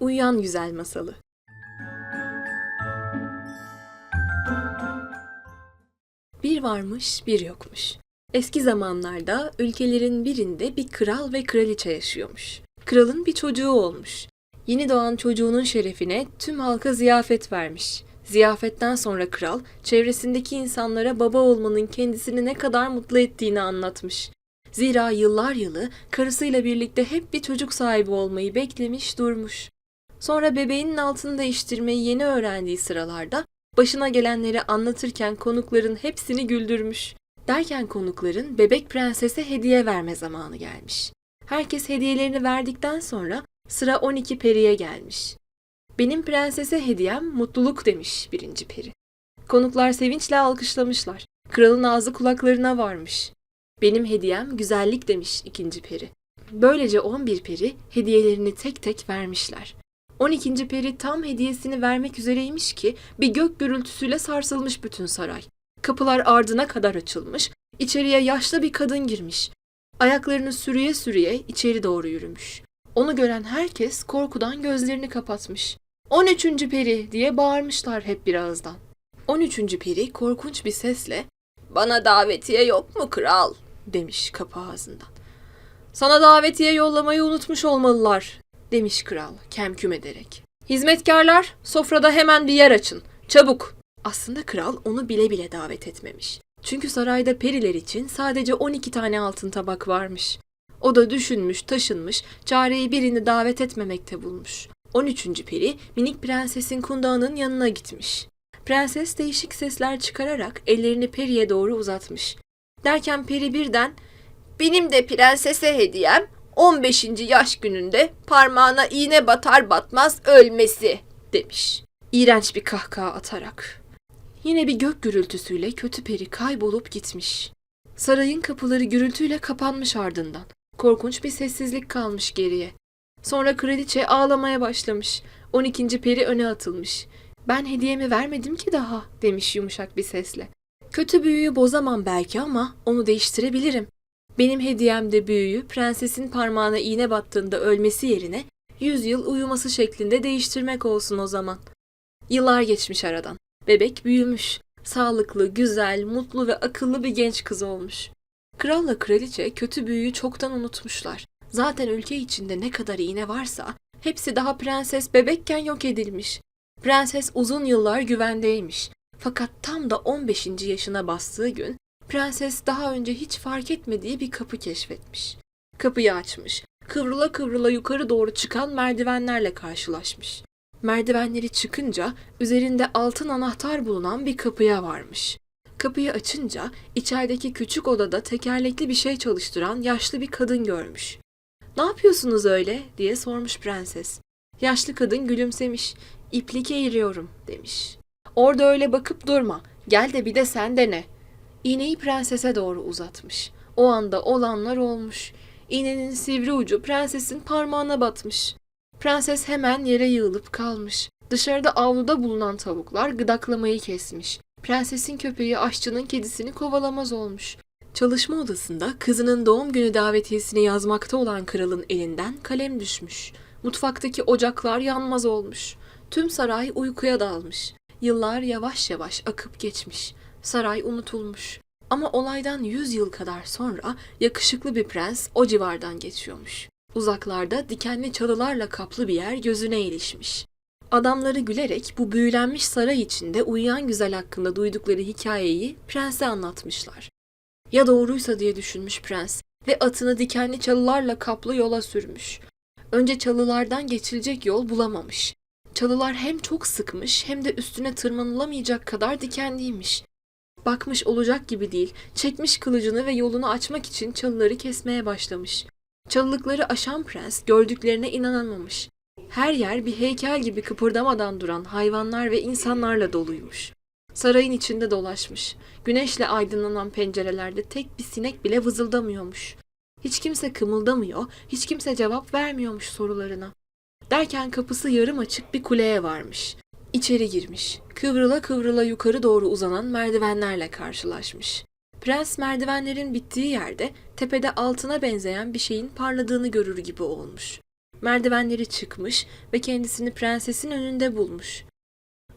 Uyuyan Güzel Masalı Bir varmış, bir yokmuş. Eski zamanlarda ülkelerin birinde bir kral ve kraliçe yaşıyormuş. Kralın bir çocuğu olmuş. Yeni doğan çocuğunun şerefine tüm halka ziyafet vermiş. Ziyafetten sonra kral, çevresindeki insanlara baba olmanın kendisini ne kadar mutlu ettiğini anlatmış. Zira yıllar yılı karısıyla birlikte hep bir çocuk sahibi olmayı beklemiş durmuş. Sonra bebeğinin altını değiştirmeyi yeni öğrendiği sıralarda başına gelenleri anlatırken konukların hepsini güldürmüş. Derken konukların bebek prensese hediye verme zamanı gelmiş. Herkes hediyelerini verdikten sonra sıra 12 periye gelmiş. Benim prensese hediyem mutluluk demiş birinci peri. Konuklar sevinçle alkışlamışlar. Kralın ağzı kulaklarına varmış. Benim hediyem güzellik demiş ikinci peri. Böylece 11 peri hediyelerini tek tek vermişler. 12. peri tam hediyesini vermek üzereymiş ki bir gök gürültüsüyle sarsılmış bütün saray. Kapılar ardına kadar açılmış, içeriye yaşlı bir kadın girmiş. Ayaklarını sürüye sürüye içeri doğru yürümüş. Onu gören herkes korkudan gözlerini kapatmış. 13. peri diye bağırmışlar hep bir ağızdan. 13. peri korkunç bir sesle "Bana davetiye yok mu kral?" demiş kapı ağzından. "Sana davetiye yollamayı unutmuş olmalılar." Demiş kral kemküm ederek. Hizmetkarlar sofrada hemen bir yer açın. Çabuk. Aslında kral onu bile bile davet etmemiş. Çünkü sarayda periler için sadece 12 tane altın tabak varmış. O da düşünmüş, taşınmış, çareyi birini davet etmemekte bulmuş. 13. peri minik prensesin kundağının yanına gitmiş. Prenses değişik sesler çıkararak ellerini periye doğru uzatmış. Derken peri birden benim de prensese hediyem 15. yaş gününde parmağına iğne batar batmaz ölmesi demiş. İğrenç bir kahkaha atarak. Yine bir gök gürültüsüyle kötü peri kaybolup gitmiş. Sarayın kapıları gürültüyle kapanmış ardından. Korkunç bir sessizlik kalmış geriye. Sonra kraliçe ağlamaya başlamış. 12. peri öne atılmış. Ben hediyemi vermedim ki daha demiş yumuşak bir sesle. Kötü büyüyü bozamam belki ama onu değiştirebilirim. Benim hediyemde büyüyü prensesin parmağına iğne battığında ölmesi yerine 100 yıl uyuması şeklinde değiştirmek olsun o zaman. Yıllar geçmiş aradan. Bebek büyümüş. Sağlıklı, güzel, mutlu ve akıllı bir genç kız olmuş. Kralla kraliçe kötü büyüyü çoktan unutmuşlar. Zaten ülke içinde ne kadar iğne varsa hepsi daha prenses bebekken yok edilmiş. Prenses uzun yıllar güvendeymiş. Fakat tam da 15. yaşına bastığı gün prenses daha önce hiç fark etmediği bir kapı keşfetmiş. Kapıyı açmış. Kıvrıla kıvrıla yukarı doğru çıkan merdivenlerle karşılaşmış. Merdivenleri çıkınca üzerinde altın anahtar bulunan bir kapıya varmış. Kapıyı açınca içerideki küçük odada tekerlekli bir şey çalıştıran yaşlı bir kadın görmüş. "Ne yapıyorsunuz öyle?" diye sormuş prenses. Yaşlı kadın gülümsemiş. "İplik eğiriyorum." demiş. "Orada öyle bakıp durma. Gel de bir de sen dene." İğneyi prensese doğru uzatmış. O anda olanlar olmuş. İğnenin sivri ucu prensesin parmağına batmış. Prenses hemen yere yığılıp kalmış. Dışarıda avluda bulunan tavuklar gıdaklamayı kesmiş. Prensesin köpeği aşçının kedisini kovalamaz olmuş. Çalışma odasında kızının doğum günü davetiyesini yazmakta olan kralın elinden kalem düşmüş. Mutfaktaki ocaklar yanmaz olmuş. Tüm saray uykuya dalmış. Yıllar yavaş yavaş akıp geçmiş. Saray unutulmuş. Ama olaydan 100 yıl kadar sonra yakışıklı bir prens o civardan geçiyormuş. Uzaklarda dikenli çalılarla kaplı bir yer gözüne ilişmiş. Adamları gülerek bu büyülenmiş saray içinde uyuyan güzel hakkında duydukları hikayeyi prense anlatmışlar. Ya doğruysa diye düşünmüş prens ve atını dikenli çalılarla kaplı yola sürmüş. Önce çalılardan geçilecek yol bulamamış. Çalılar hem çok sıkmış hem de üstüne tırmanılamayacak kadar dikenliymiş. Bakmış olacak gibi değil, çekmiş kılıcını ve yolunu açmak için çalıları kesmeye başlamış. Çalılıkları aşan prens gördüklerine inanamamış. Her yer bir heykel gibi kıpırdamadan duran hayvanlar ve insanlarla doluymuş. Sarayın içinde dolaşmış. Güneşle aydınlanan pencerelerde tek bir sinek bile vızıldamıyormuş. Hiç kimse kımıldamıyor, hiç kimse cevap vermiyormuş sorularına. Derken kapısı yarım açık bir kuleye varmış. İçeri girmiş. Kıvrıla kıvrıla yukarı doğru uzanan merdivenlerle karşılaşmış. Prens merdivenlerin bittiği yerde tepede altına benzeyen bir şeyin parladığını görür gibi olmuş. Merdivenleri çıkmış ve kendisini prensesin önünde bulmuş.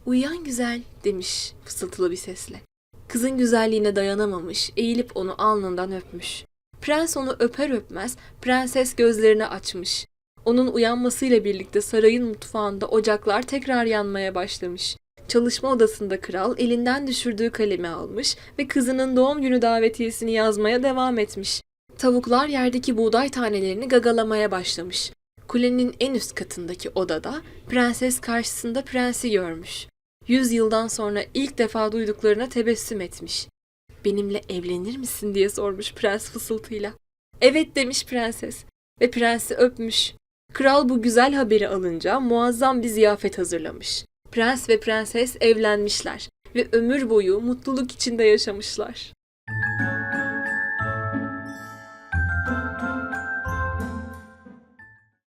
Uyuyan güzel demiş fısıltılı bir sesle. Kızın güzelliğine dayanamamış, eğilip onu alnından öpmüş. Prens onu öper öpmez prenses gözlerini açmış. Onun uyanmasıyla birlikte sarayın mutfağında ocaklar tekrar yanmaya başlamış. Çalışma odasında kral elinden düşürdüğü kalemi almış ve kızının doğum günü davetiyesini yazmaya devam etmiş. Tavuklar yerdeki buğday tanelerini gagalamaya başlamış. Kulenin en üst katındaki odada prenses karşısında prensi görmüş. Yüz yıldan sonra ilk defa duyduklarına tebessüm etmiş. Benimle evlenir misin diye sormuş prens fısıltıyla. Evet demiş prenses ve prensi öpmüş. Kral bu güzel haberi alınca muazzam bir ziyafet hazırlamış. Prens ve prenses evlenmişler ve ömür boyu mutluluk içinde yaşamışlar.